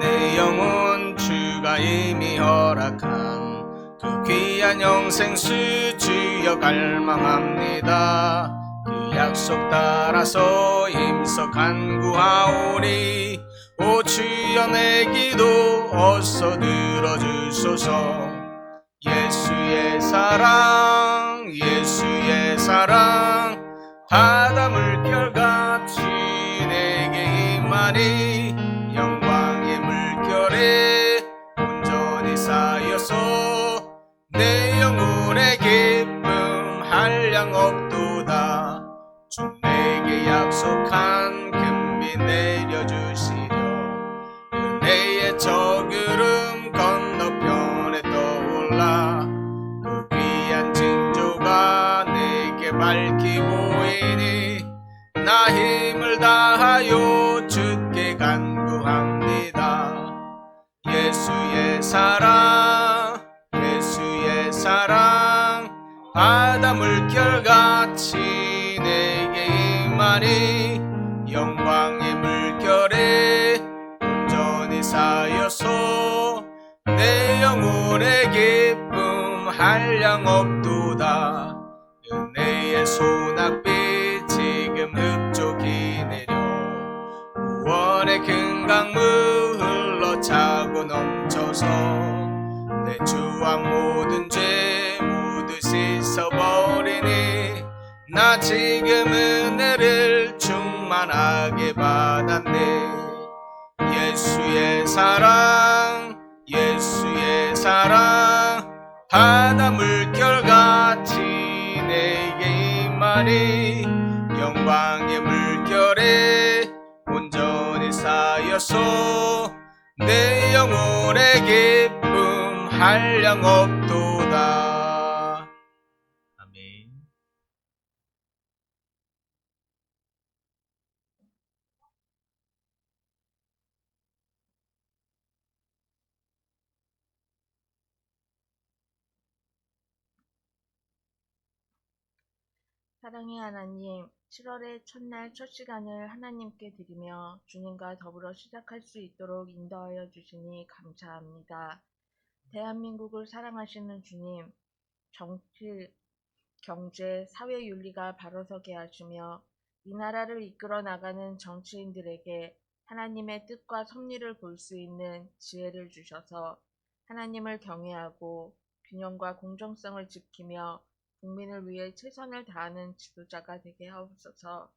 내 영혼 주가 이미 허락한 그 귀한 영생 수 주여 갈망합니다. 그 약속 따라서 힘써 간구하오리 오 주여 내 기도 어서 들어주소서. 예수의 사랑 예수의 사랑 바다 물결같이 내게 임하니 약속한 금 넘쳐서. 내 주와 모든 죄 모두 씻어버리니 나 지금 은혜를 충만하게 받았네. 예수의 사랑 예수의 사랑 바다 물결같이 내게 임하니 영광의 물결에 온전히 쌓여서 내 영혼의 기쁨 한량 없도다. 아멘. 사랑의 하나님, 7월의 첫날 첫 시간을 하나님께 드리며 주님과 더불어 시작할 수 있도록 인도하여 주시니 감사합니다. 대한민국을 사랑하시는 주님, 정치, 경제, 사회 윤리가 바로서게 하시며 이 나라를 이끌어 나가는 정치인들에게 하나님의 뜻과 섭리를 볼 수 있는 지혜를 주셔서 하나님을 경외하고 균형과 공정성을 지키며 국민을 위해 최선을 다하는 지도자가 되게 하옵소서.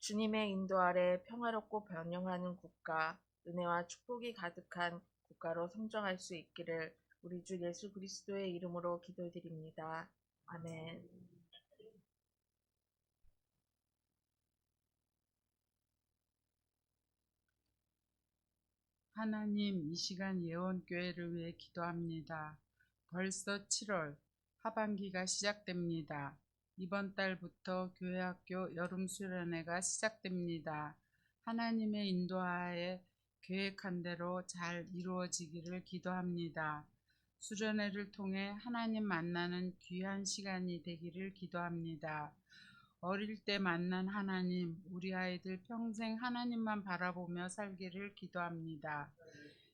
주님의 인도 아래 평화롭고 번영하는 국가, 은혜와 축복이 가득한 국가로 성장할 수 있기를 우리 주 예수 그리스도의 이름으로 기도드립니다. 아멘. 하나님, 이 시간 예원교회를 위해 기도합니다. 벌써 7월 하반기가 시작됩니다. 이번 달부터 교회학교 여름 수련회가 시작됩니다. 하나님의 인도하에 계획한 대로 잘 이루어지기를 기도합니다. 수련회를 통해 하나님 만나는 귀한 시간이 되기를 기도합니다. 어릴 때 만난 하나님, 우리 아이들 평생 하나님만 바라보며 살기를 기도합니다.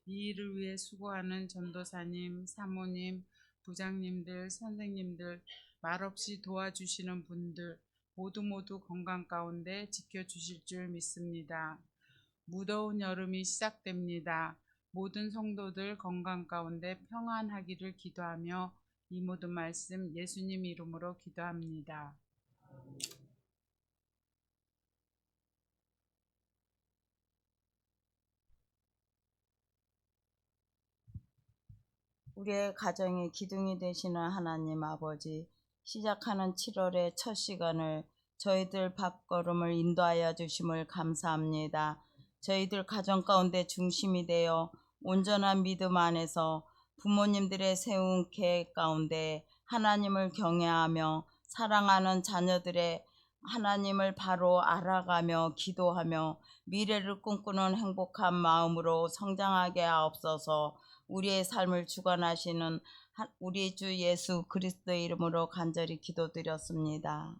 이 일을 위해 수고하는 전도사님, 사모님, 부장님들, 선생님들, 말없이 도와주시는 분들 모두 모두 건강 가운데 지켜주실 줄 믿습니다. 무더운 여름이 시작됩니다. 모든 성도들 건강 가운데 평안하기를 기도하며 이 모든 말씀 예수님 이름으로 기도합니다. 우리의 가정의 기둥이 되시는 하나님 아버지, 시작하는 7월의 첫 시간을 저희들 밥걸음을 인도하여 주심을 감사합니다. 저희들 가정 가운데 중심이 되어 온전한 믿음 안에서 부모님들의 세운 계획 가운데 하나님을 경외하며 사랑하는 자녀들의 하나님을 바로 알아가며 기도하며 미래를 꿈꾸는 행복한 마음으로 성장하게 하옵소서. 우리의 삶을 주관하시는 하- 우리 주 예수 그리스도의 이름으로 간절히 기도드렸습니다.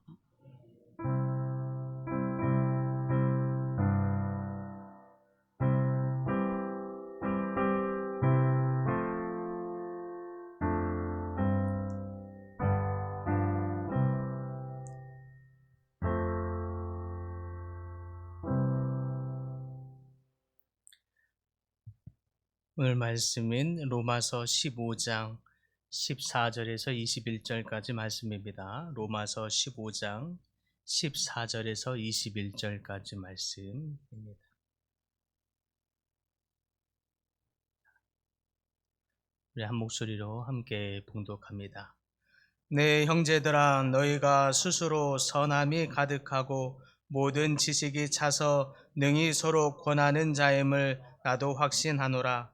오늘 말씀인 로마서 15장 14절에서 21절까지 말씀입니다. 로마서 15장 14절에서 21절까지 말씀입니다. 우리 한 목소리로 함께 봉독합니다. 내 형제들아 너희가 스스로 선함이 가득하고 모든 지식이 차서 능히 서로 권하는 자임을 나도 확신하노라.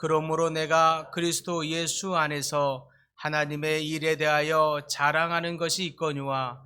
그러므로 내가 그리스도 예수 안에서 하나님의 일에 대하여 자랑하는 것이 있거니와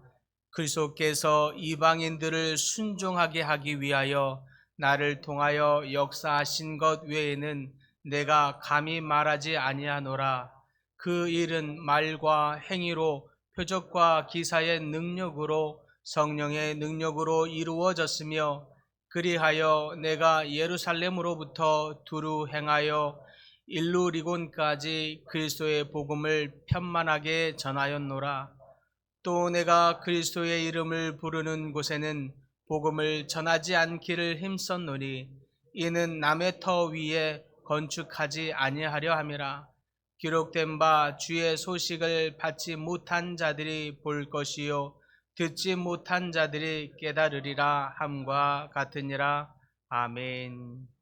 그리스도께서 이방인들을 순종하게 하기 위하여 나를 통하여 역사하신 것 외에는 내가 감히 말하지 아니하노라. 그 일은 말과 행위로 표적과 기사의 능력으로 성령의 능력으로 이루어졌으며 그리하여 내가 예루살렘으로부터 두루 행하여 일루 리곤까지 그리스도의 복음을 편만하게 전하였노라. 또 내가 그리스도의 이름을 부르는 곳에는 복음을 전하지 않기를 힘썼노니 이는 남의 터 위에 건축하지 아니하려 함이라. 기록된 바 주의 소식을 받지 못한 자들이 볼 것이요 듣지 못한 자들이 깨달으리라 함과 같으니라. 아멘.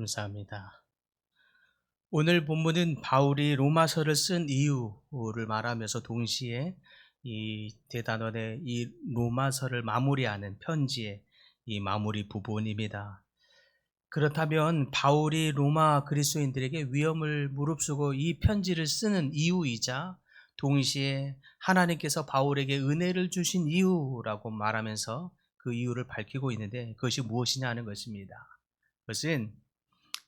감사합니다. 오늘 본문은 바울이 로마서를 쓴 이유를 말하면서 동시에 이 대단원의 이 로마서를 마무리하는 편지의 이 마무리 부분입니다. 그렇다면 바울이 로마 그리스도인들에게 위험을 무릅쓰고 이 편지를 쓰는 이유이자 동시에 하나님께서 바울에게 은혜를 주신 이유라고 말하면서 그 이유를 밝히고 있는데 그것이 무엇이냐 하는 것입니다. 그것은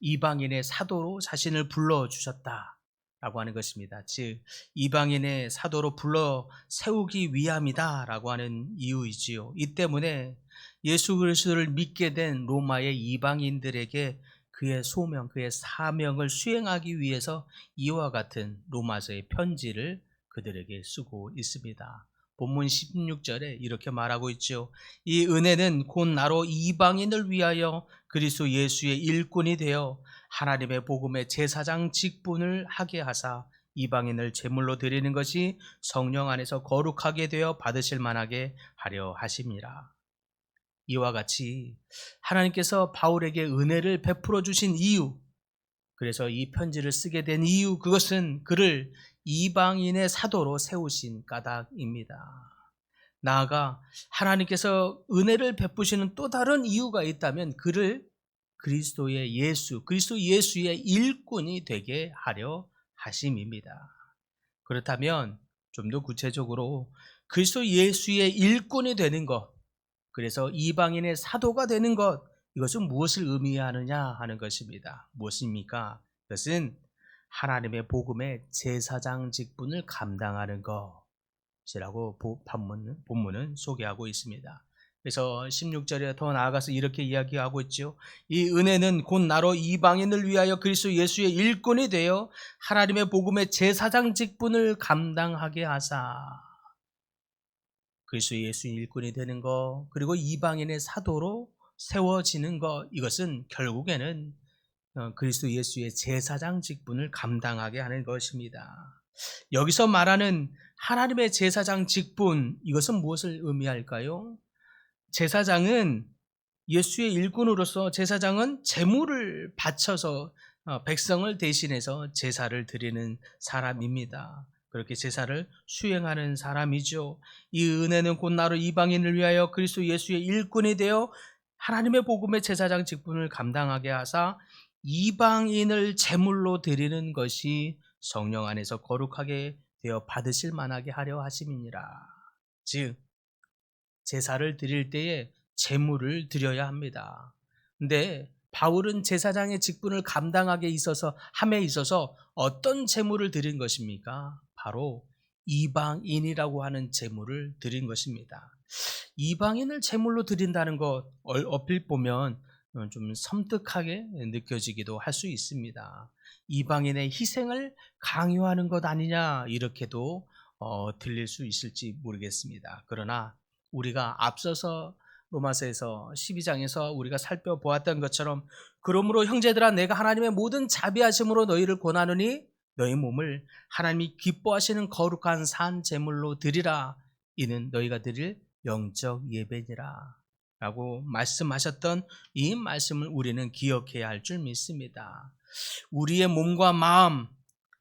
이방인의 사도로 자신을 불러 주셨다 라고 하는 것입니다. 즉 이방인의 사도로 불러 세우기 위함이다 라고 하는 이유이지요. 이 때문에 예수 그리스도를 믿게 된 로마의 이방인들에게 그의 소명, 그의 사명을 수행하기 위해서 이와 같은 로마서의 편지를 그들에게 쓰고 있습니다. 본문 16절에 이렇게 말하고 있죠. 이 은혜는 곧 나로 이방인을 위하여 그리스도 예수의 일꾼이 되어 하나님의 복음의 제사장 직분을 하게 하사 이방인을 제물로 드리는 것이 성령 안에서 거룩하게 되어 받으실 만하게 하려 하심이라. 이와 같이 하나님께서 바울에게 은혜를 베풀어 주신 이유, 그래서 이 편지를 쓰게 된 이유, 그것은 그를 이방인의 사도로 세우신 까닭입니다. 나아가 하나님께서 은혜를 베푸시는 또 다른 이유가 있다면 그를 그리스도의 예수, 그리스도 예수의 일꾼이 되게 하려 하심입니다. 그렇다면 좀 더 구체적으로 그리스도 예수의 일꾼이 되는 것, 그래서 이방인의 사도가 되는 것, 이것은 무엇을 의미하느냐 하는 것입니다. 무엇입니까? 그것은 하나님의 복음의 제사장 직분을 감당하는 것이라고 본문은, 본문은 소개하고 있습니다. 그래서 16절에 더 나아가서 이렇게 이야기하고 있죠. 이 은혜는 곧 나로 이방인을 위하여 그리스도 예수의 일꾼이 되어 하나님의 복음의 제사장 직분을 감당하게 하사 그리스도 예수 일꾼이 되는 것 그리고 이방인의 사도로 세워지는 것 이것은 결국에는 어, 그리스도 예수의 제사장 직분을 감당하게 하는 것입니다. 여기서 말하는 하나님의 제사장 직분 이것은 무엇을 의미할까요? 제사장은 예수의 일꾼으로서 제사장은 제물을 바쳐서 어, 백성을 대신해서 제사를 드리는 사람입니다. 그렇게 제사를 수행하는 사람이죠. 이 은혜는 곧 나로 이방인을 위하여 그리스도 예수의 일꾼이 되어 하나님의 복음의 제사장 직분을 감당하게 하사 이방인을 제물로 드리는 것이 성령 안에서 거룩하게 되어 받으실 만하게 하려 하심이니라. 즉 제사를 드릴 때에 제물을 드려야 합니다. 근데 바울은 제사장의 직분을 감당하게 있어서 함에 있어서 어떤 제물을 드린 것입니까? 바로 이방인이라고 하는 제물을 드린 것입니다. 이방인을 제물로 드린다는 것 얼핏 보면 좀 섬뜩하게 느껴지기도 할 수 있습니다. 이방인의 희생을 강요하는 것 아니냐 이렇게도 어, 들릴 수 있을지 모르겠습니다. 그러나 우리가 앞서서 로마서에서 12장에서 우리가 살펴보았던 것처럼 그러므로 형제들아 내가 하나님의 모든 자비하심으로 너희를 권하노니 너희 몸을 하나님이 기뻐하시는 거룩한 산 제물로 드리라 이는 너희가 드릴 영적 예배니라 라고 말씀하셨던 이 말씀을 우리는 기억해야 할 줄 믿습니다. 우리의 몸과 마음,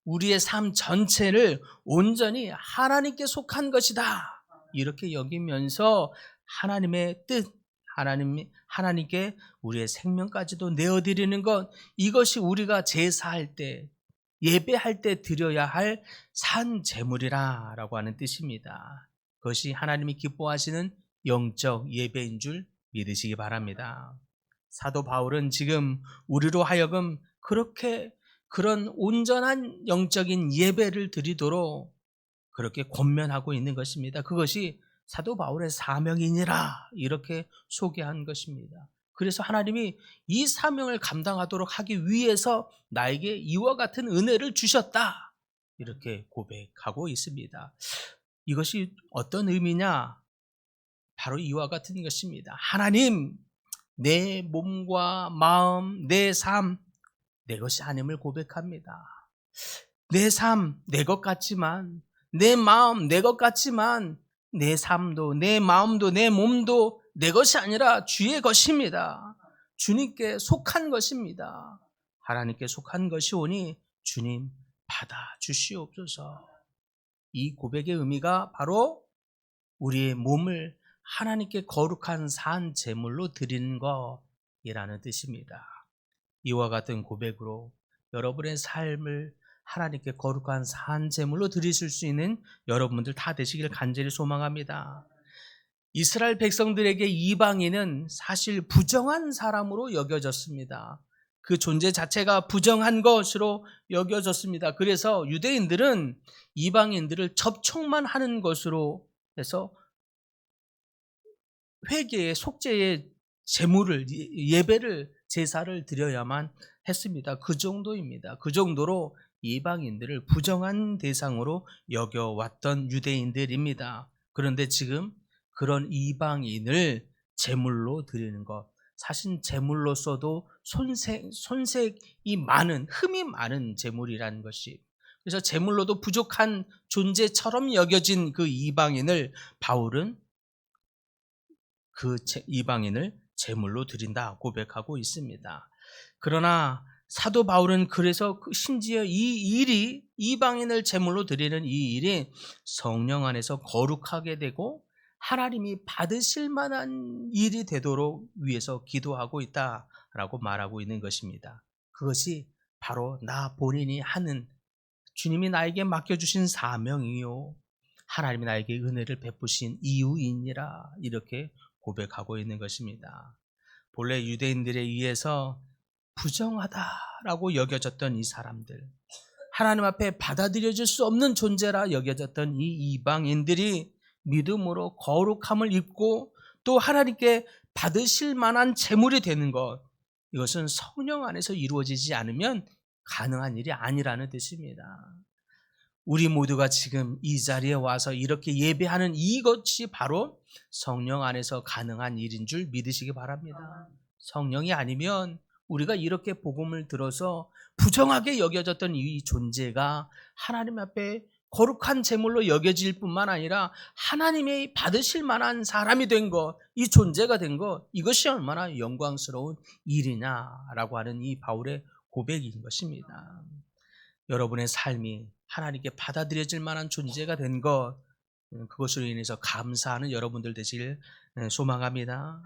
우리의 삶 전체를 온전히 하나님께 속한 것이다. 이렇게 여기면서 하나님의 뜻, 하나님, 하나님께 우리의 생명까지도 내어드리는 것, 이것이 우리가 제사할 때, 예배할 때 드려야 할 산 제물이라 라고 하는 뜻입니다. 그것이 하나님이 기뻐하시는 영적 예배인 줄 믿으시기 바랍니다. 사도 바울은 지금 우리로 하여금 그렇게 그런 온전한 영적인 예배를 드리도록 그렇게 권면하고 있는 것입니다. 그것이 사도 바울의 사명이니라 이렇게 소개한 것입니다. 그래서 하나님이 이 사명을 감당하도록 하기 위해서 나에게 이와 같은 은혜를 주셨다. 이렇게 고백하고 있습니다. 이것이 어떤 의미냐? 바로 이와 같은 것입니다. 하나님, 내 몸과 마음, 내 삶, 내 것이 아님을 고백합니다. 내 삶, 내 것 같지만, 내 마음, 내 것 같지만, 내 삶도, 내 마음도, 내 몸도 내 것이 아니라 주의 것입니다. 주님께 속한 것입니다. 하나님께 속한 것이 오니 주님 받아 주시옵소서. 이 고백의 의미가 바로 우리의 몸을 하나님께 거룩한 산 제물로 드리는 것이라는 뜻입니다. 이와 같은 고백으로 여러분의 삶을 하나님께 거룩한 산 제물로 드리실 수 있는 여러분들 다 되시기를 간절히 소망합니다. 이스라엘 백성들에게 이방인은 사실 부정한 사람으로 여겨졌습니다. 그 존재 자체가 부정한 것으로 여겨졌습니다. 그래서 유대인들은 이방인들을 접촉만 하는 것으로 해서 회개의 속죄의 제물을 예배를 제사를 드려야만 했습니다. 그 정도입니다. 그 정도로 이방인들을 부정한 대상으로 여겨왔던 유대인들입니다. 그런데 지금 그런 이방인을 제물로 드리는 것, 사실 제물로서도 손색, 손색이 많은, 흠이 많은 제물이라는 것이. 그래서 제물로도 부족한 존재처럼 여겨진 그 이방인을 바울은 그 제- 이방인을 제물로 드린다 고백하고 있습니다. 그러나 사도 바울은 그래서 그 심지어 이 일이 이방인을 제물로 드리는 이 일이 성령 안에서 거룩하게 되고 하나님이 받으실 만한 일이 되도록 위해서 기도하고 있다라고 말하고 있는 것입니다. 그것이 바로 나 본인이 하는 주님이 나에게 맡겨주신 사명이요. 하나님이 나에게 은혜를 베푸신 이유이니라 이렇게 고백하고 있는 것입니다. 본래 유대인들에 의해서 부정하다라고 여겨졌던 이 사람들, 하나님 앞에 받아들여질 수 없는 존재라 여겨졌던 이 이방인들이 믿음으로 거룩함을 입고 또 하나님께 받으실 만한 재물이 되는 것, 이것은 성령 안에서 이루어지지 않으면 가능한 일이 아니라는 뜻입니다. 우리 모두가 지금 이 자리에 와서 이렇게 예배하는 이것이 바로 성령 안에서 가능한 일인 줄 믿으시기 바랍니다. 성령이 아니면 우리가 이렇게 복음을 들어서 부정하게 여겨졌던 이 존재가 하나님 앞에 거룩한 제물로 여겨질 뿐만 아니라 하나님이 받으실 만한 사람이 된 것, 이 존재가 된 것, 이것이 얼마나 영광스러운 일이냐라고 하는 이 바울의 고백인 것입니다. 여러분의 삶이 하나님께 받아들여질 만한 존재가 된 것, 음, 그것으로 인해서 감사하는 여러분들 되시길 음, 소망합니다.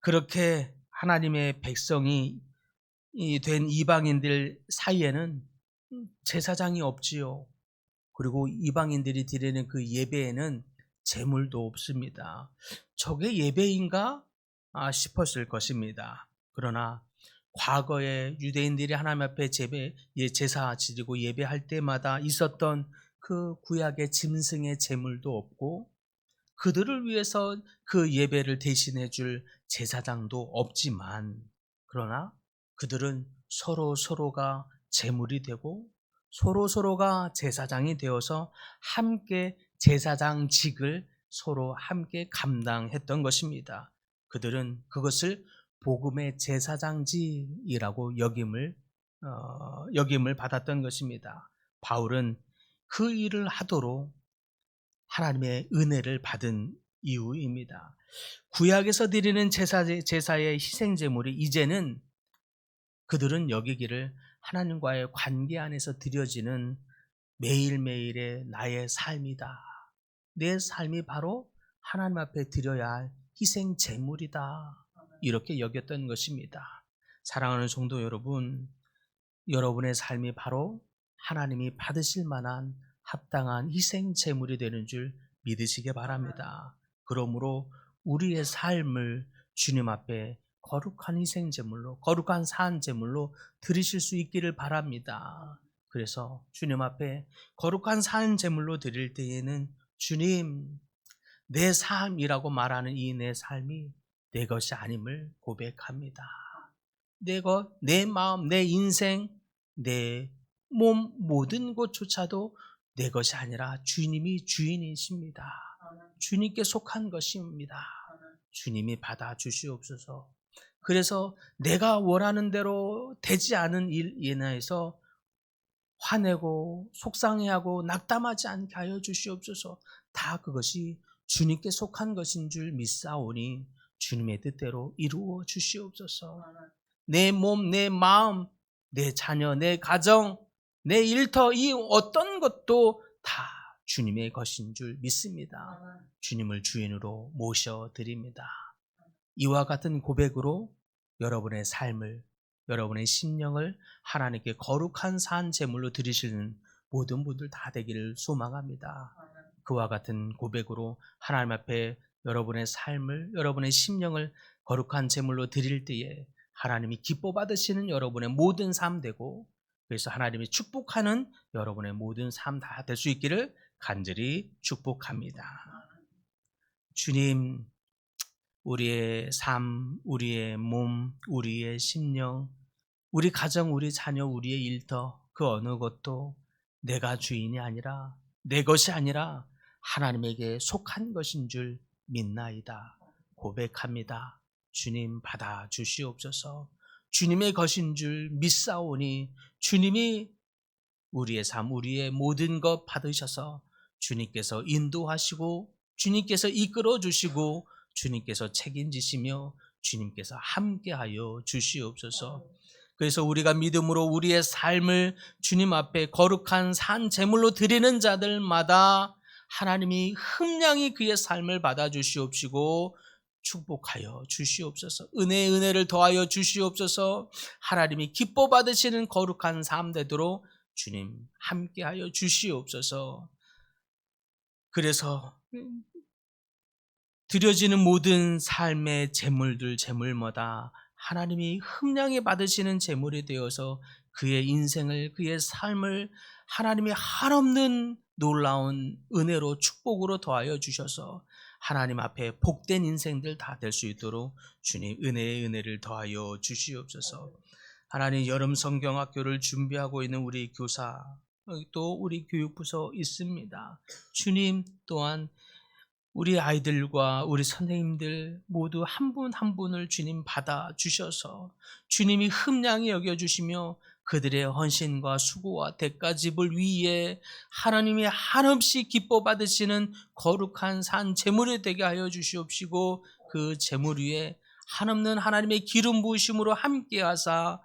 그렇게 하나님의 백성이 이된 이방인들 사이에는 제사장이 없지요. 그리고 이방인들이 드리는 그 예배에는 재물도 없습니다. 저게 예배인가 아, 싶었을 것입니다. 그러나 과거에 유대인들이 하나님 앞에 제배, 예, 제사 지르고 예배할 때마다 있었던 그 구약의 짐승의 제물도 없고 그들을 위해서 그 예배를 대신해 줄 제사장도 없지만 그러나 그들은 서로 서로가 제물이 되고 서로 서로가 제사장이 되어서 함께 제사장직을 서로 함께 감당했던 것입니다. 그들은 그것을 복음의 제사장직이라고 여김을 어, 여김을 받았던 것입니다. 바울은 그 일을 하도록 하나님의 은혜를 받은 이유입니다. 구약에서 드리는 제사, 제사의 희생 제물이 이제는 그들은 여기기를 하나님과의 관계 안에서 드려지는 매일매일의 나의 삶이다. 내 삶이 바로 하나님 앞에 드려야 할 희생 제물이다. 이렇게 여겼던 것입니다. 사랑하는 성도 여러분, 여러분의 삶이 바로 하나님이 받으실 만한 합당한 희생 제물이 되는 줄 믿으시기 바랍니다. 그러므로 우리의 삶을 주님 앞에 거룩한 희생 제물로 거룩한 산 제물로 드리실 수 있기를 바랍니다. 그래서 주님 앞에 거룩한 산 제물로 드릴 때에는 주님 내 삶이라고 말하는 이 내 삶이 내 것이 아님을 고백합니다. 내 것, 내 마음, 내 인생, 내 몸 모든 것조차도 내 것이 아니라 주님이 주인이십니다. 주님께 속한 것입니다. 주님이 받아 주시옵소서. 그래서 내가 원하는 대로 되지 않은 일 인하여서 화내고 속상해하고 낙담하지 않게 하여 주시옵소서. 다 그것이 주님께 속한 것인 줄 믿사오니 주님의 뜻대로 이루어 주시옵소서. 내 몸, 내 마음, 내 자녀, 내 가정, 내 일터 이 어떤 것도 다 주님의 것인 줄 믿습니다. 주님을 주인으로 모셔 드립니다. 이와 같은 고백으로 여러분의 삶을 여러분의 심령을 하나님께 거룩한 산 제물로 드리시는 모든 분들 다 되기를 소망합니다. 그와 같은 고백으로 하나님 앞에 여러분의 삶을 여러분의 심령을 거룩한 제물로 드릴 때에 하나님이 기뻐 받으시는 여러분의 모든 삶 되고 그래서 하나님이 축복하는 여러분의 모든 삶 다 될 수 있기를 간절히 축복합니다. 주님, 우리의 삶, 우리의 몸, 우리의 심령, 우리 가정, 우리 자녀, 우리의 일터, 그 어느 것도 내가 주인이 아니라, 내 것이 아니라 하나님에게 속한 것인 줄 믿나이다. 고백합니다. 주님 받아 주시옵소서. 주님의 것인 줄 믿사오니 주님이 우리의 삶, 우리의 모든 것 받으셔서 주님께서 인도하시고 주님께서 이끌어 주시고 주님께서 책임지시며 주님께서 함께하여 주시옵소서. 그래서 우리가 믿음으로 우리의 삶을 주님 앞에 거룩한 산 제물로 드리는 자들마다 하나님이 흠량이 그의 삶을 받아 주시옵시고 축복하여 주시옵소서. 은혜의 은혜를 더하여 주시옵소서. 하나님이 기뻐 받으시는 거룩한 삶 되도록 주님 함께하여 주시옵소서. 그래서 드려지는 모든 삶의 재물들 재물마다 하나님이 흠량히 받으시는 재물이 되어서 그의 인생을 그의 삶을 하나님이 한없는 놀라운 은혜로 축복으로 더하여 주셔서 하나님 앞에 복된 인생들 다 될 수 있도록 주님 은혜의 은혜를 더하여 주시옵소서. 하나님 여름 성경학교를 준비하고 있는 우리 교사 또 우리 교육부서 있습니다. 주님 또한 우리 아이들과 우리 선생님들 모두 한 분한 분을 주님 받아 주셔서 주님이 흠량히 여겨 주시며 그들의 헌신과 수고와 대가집을 위해 하나님이 한없이 기뻐 받으시는 거룩한 산 제물이 되게 하여 주시옵시고 그 제물 위에 한없는 하나님의 기름 부으심으로 함께 하사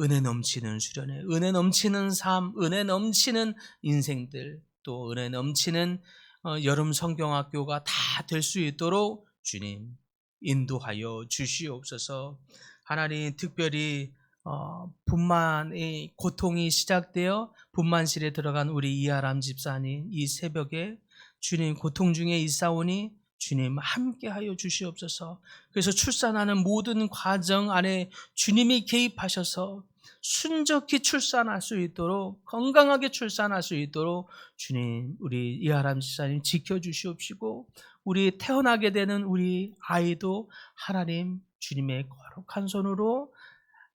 은혜 넘치는 수련회, 은혜 넘치는 삶, 은혜 넘치는 인생들, 또 은혜 넘치는 어, 여름 성경학교가 다 될 수 있도록 주님 인도하여 주시옵소서. 하나님 특별히 어, 분만의 고통이 시작되어 분만실에 들어간 우리 이하람 집사님 이 새벽에 주님 고통 중에 있사오니 주님 함께하여 주시옵소서. 그래서 출산하는 모든 과정 안에 주님이 개입하셔서 순적히 출산할 수 있도록 건강하게 출산할 수 있도록 주님 우리 이하람 집사님 지켜주시옵시고 우리 태어나게 되는 우리 아이도 하나님 주님의 거룩한 손으로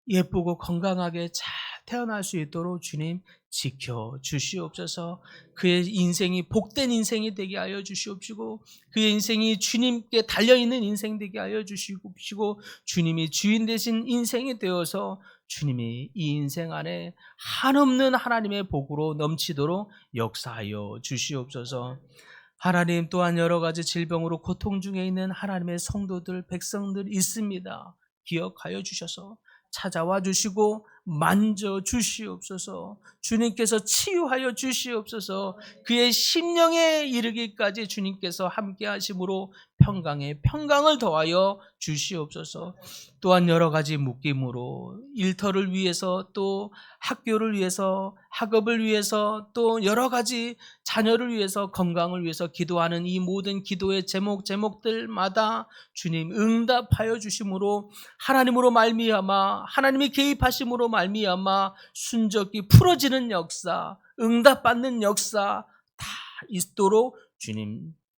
예쁘고 건강하게 잘 태어날 수 있도록 주님 지켜 주시옵소서. 그의 인생이 복된 인생이 되게 하여 주시옵시고 그의 인생이 주님께 달려 있는 인생 되게 하여 주시옵시고 주님이 주인 되신 인생이 되어서 주님이 이 인생 안에 한없는 하나님의 복으로 넘치도록 역사하여 주시옵소서. 하나님 또한 여러 가지 질병으로 고통 중에 있는 하나님의 성도들, 백성들 있습니다. 기억하여 주셔서 찾아와 주시고 만져 주시옵소서. 주님께서 치유하여 주시옵소서. 그의 심령에 이르기까지 주님께서 함께 하심으로 평강에 평강을 더하여 주시옵소서. 또한 여러 가지 묶임으로 일터를 위해서 또 학교를 위해서 학업을 위해서 또 여러 가지 자녀를 위해서 건강을 위해서 기도하는 이 모든 기도의 제목 제목들마다 주님 응답하여 주심으로 하나님으로 말미암아 하나님이 개입하심으로 말미암아 순적이 풀어지는 역사 응답받는 역사 다 있도록 주님